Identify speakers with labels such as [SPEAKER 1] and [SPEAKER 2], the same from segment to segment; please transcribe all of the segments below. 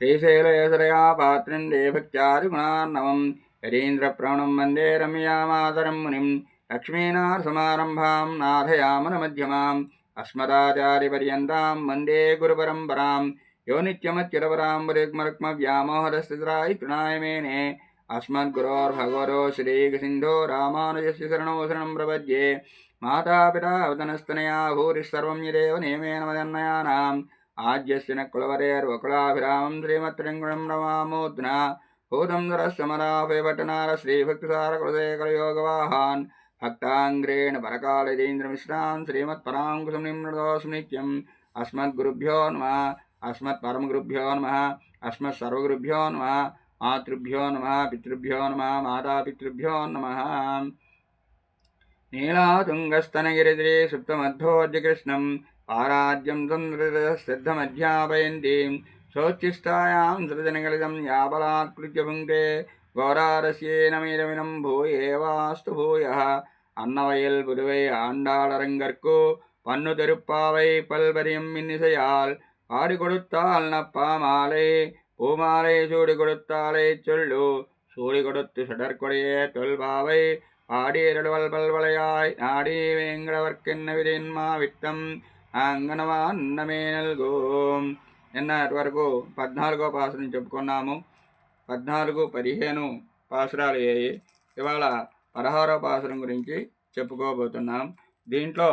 [SPEAKER 1] శ్రీశైలయసరయా పాత్రిం దేభక్త్యాదిగుణాన్నవం యరీంద్రప్రవణం వందే రమ్యామాతరం మునిం లక్ష్మీనాథసమారంభాం నాథయామన మధ్యమాం అస్మదాచార్యపర్యంతాం వందే గురుపరంపరాం యో నిత్యమత్యురవరాం వరిగ్మరుక్మవ్యామోహరస్థితరాయి తృణాయమేనే అస్మద్గురోర్భగవరో శ్రీసింధో రామానుజస్య శరణో శరణం ప్రపద్యే మాతాపితా అవతనస్తనయా భూరిస్సర్వం యదేవ నియమేన మదన్నయానాం ఆజ్యశ్చిన కులవరేర్వకులాభిరామం శ్రీమత్రింగుణం రమామూర్ధన భూతంధరసమరాభయవటనార శ్రీభక్తిసారకృతేకరయోగవాహాన్ భక్తాంగ్రేణ పరకాళజేంద్రమిశ్రాం శ్రీమత్పరాంకుశం నిమృదోస్మి నిత్యం అస్మద్గురుభ్యో నమ అస్మత్పరమగురుభ్యో నమ అస్మత్సర్వగురుభ్యో నమ మాతృభ్యో నమ పితృభ్యో నమ మాతాపితృభ్యో నమ நீலாதுங்கस्तनगिरिद्रे सुप्तमध्वोऽद्यकृष्णम् आराध्यं सिद्धमध्यापयन्तीं शोच्चिष्टायां धृजनगलितं याबलात्कृत्य भुङ्क्ते घोरारस्येनमीरमिनं भूयेवास्तु भूयः அன்னவையில் புதுவை ஆண்டாளரங்கற்கு பன்னு திருப்பாவை பல்வரியும் மின்னிசையால் ஆடி கொடுத்தால் நப்பா மாலை பூமாலை சூடி கொடுத்தாலே சொல்லு சூடி கொடுத்து சுடற்கொடியே தொல்பாவை ആടിയരുൾവൽവലയായി നാടീ വേങ്കടവർക്കെന്ന വിരന്മാ విత్తం అంగనవా అన్నమే నల్గో నిన్న వరకు పద్నాలుగో పాసరం చెప్పుకున్నాము పద్నాలుగు పదిహేను పాసరాలు అయ్యాయి ఇవాళ పదహారో పాసరం గురించి చెప్పుకోబోతున్నాం దీంట్లో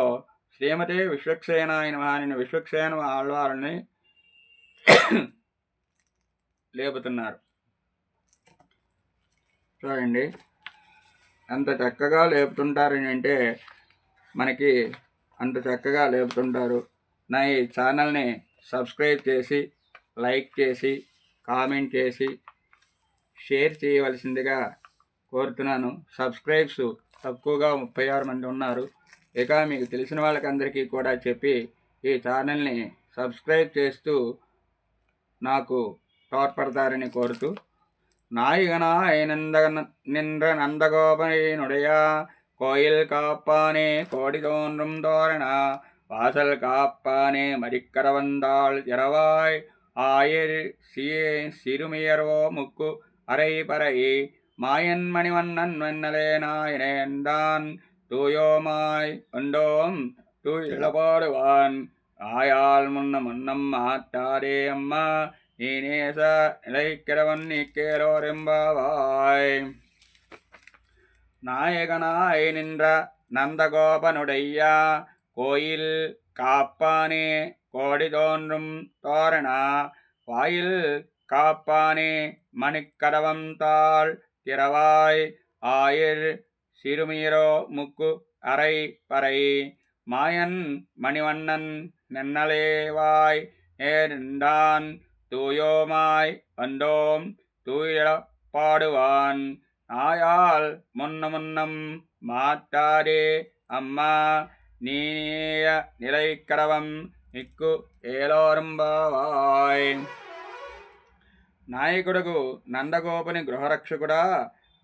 [SPEAKER 1] శ్రీమతి విశ్వక్సేన ఆయన ఆయన విశ్వక్సేన ఆళ్వారిని లేపుతున్నారు చూడండి అంత చక్కగా లేపుతుంటారని అంటే మనకి అంత చక్కగా లేపుతుంటారు. నా ఈ ఛానల్ని సబ్స్క్రైబ్ చేసి లైక్ చేసి కామెంట్ చేసి షేర్ చేయవలసిందిగా కోరుతున్నాను. సబ్స్క్రైబ్స్ తక్కువగా ముప్పై ఆరు మంది ఉన్నారు. ఇక మీకు తెలిసిన వాళ్ళకందరికీ కూడా చెప్పి ఈ ఛానల్ని సబ్స్క్రైబ్ చేస్తూ నాకు తోడ్పడతారని కోరుతూ நாயகனாய் நந்த நின்ற நந்தகோபனுடைய கோயில் காப்பானே கோடி தோன்றும் தோரணா. வாசல் காப்பானே மறிக்கர வந்தாள் இரவாய். ஆயிர் சியே சிறுமியர்வோ முக்கு அரை பறை மாயன் மணிவண்ணன் வெண்ணலே நாயனேந்தான் தூயோமாய் உண்டோம் தூ இளபாடுவான். ஆயால் முன்ன முன்னம் மாட்டாரே அம்மா. ஈனேச நிலைக்கிறவன் நீக்கேலோரெம்பாவாய் நாயகனாய் நின்ற நந்தகோபனுடைய கோயில் காப்பானே கோடி தோன்றும் தோரணா வாயில் காப்பானே மணிக்கடவம் தாள் திறவாய் ஆயிர் சிறுமீரோ முக்கு அரை பறை மாயன் மணிவண்ணன் நென்னலேவாய் ஏறின்றான் தூயோமாய் வந்தோம் தூயிட பாடுவான் ஆயால் முன்ன முன்னம் மாட்டாரே அம்மா நீய நிலைக்கடவம் నిక్కు ఏలోరంబావాయ్ నాయకుడకు నందగోపుని గృహరక్షకుడా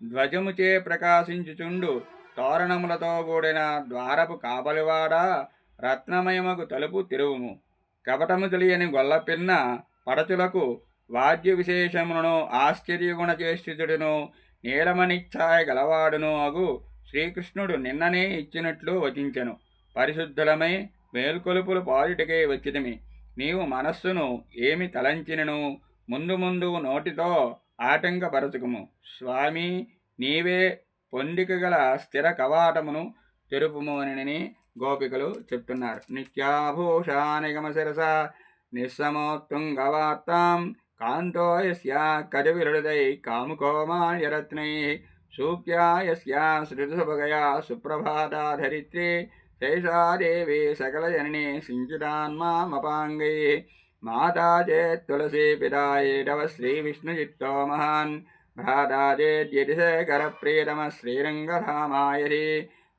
[SPEAKER 1] ధ్వజముచే ప్రకాశించుచుండు తోరణములతో కూడిన ద్వారపు కాపలివాడా రత్నమయమకు తలుపు తిరువుము కపటము తెలియని గొల్లపిన్న పడచులకు వాద్య విశేషములను ఆశ్చర్యగుణ చేష్టితుడును నీలమణిఛాయ గలవాడును అగు శ్రీకృష్ణుడు నిన్ననే ఇచ్చినట్లు వచించెను. పరిశుద్ధులమై మేల్కొలుపులు పాలిటికై వచ్చితిమి. నీవు మనస్సును ఏమి తలంచినను? ముందు ముందు నోటితో ఆటంకపరచుకుము. స్వామి నీవే పొందిక గల స్థిర కవాటమును తెరుపుము అని గోపికలు చెప్తున్నారు. నిత్యాభూషానిగమ శిరస निःसमोत्तुङ्गवार्तां कान्तो यस्या कजविरहृदैः कामुकोमान्यरत्नैः सूप्या यस्या श्रुतसुभगया सुप्रभाता धरित्री सैषा देवी सकलजननी सिञ्चितान्मामपाङ्गैः माता चेत् तुलसी पिता एडव श्रीविष्णुचित्तो महान् भ्राता चेद्यतिशेखरप्रियतमः श्रीरङ्गधामायधि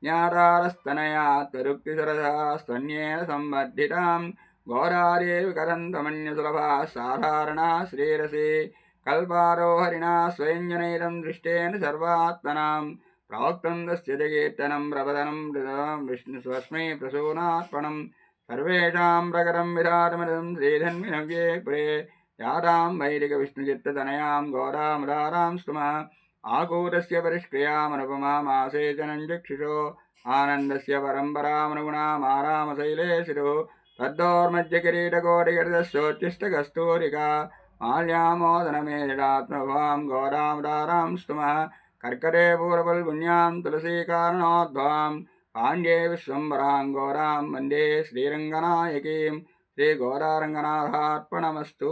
[SPEAKER 1] ज्ञातारस्तनया त्वरुक्तिसरसा स्तन्येन सम्बद्धिताम् ఘోరారే వికరంతమన్యసులభా సాధారణా శ్రీరసి కల్పారోహరిణా స్వయంజనైరం దృష్టేన సర్వాత్మనాం. ప్రవక్తం దస్య కీర్తనం ప్రబదనం విష్ణు స్వస్మై ప్రసూనార్పణం. సర్వేషాం ప్రకరం విధారమృతం శ్రీధన్వినవ్యే పురే. యాదాం వైదిక విష్ణుచిత్తతనయాం ఘోరామదారాం స్తుమ. ఆకూరస్య పరిష్క్రియామనుపమామాసేచనం చక్షుషో. ఆనందస్య పరంపరామనుగుణామారామశైలేశిరు शिरुः तद्धोर्मज्जकिरीटकोटिगर्दस्योच्चिष्टकस्तूरिका माल्यामोदनमेधिडात्मभां गोदामुदारां स्तुमः कर्कटे पूर्वफल्गुण्यां तुलसीकारणोद्भवां पाण्ड्ये विश्वम्बरां गोरां वन्दे श्रीरङ्गनायकीं श्रीगोदारङ्गनाथार्पणमस्तु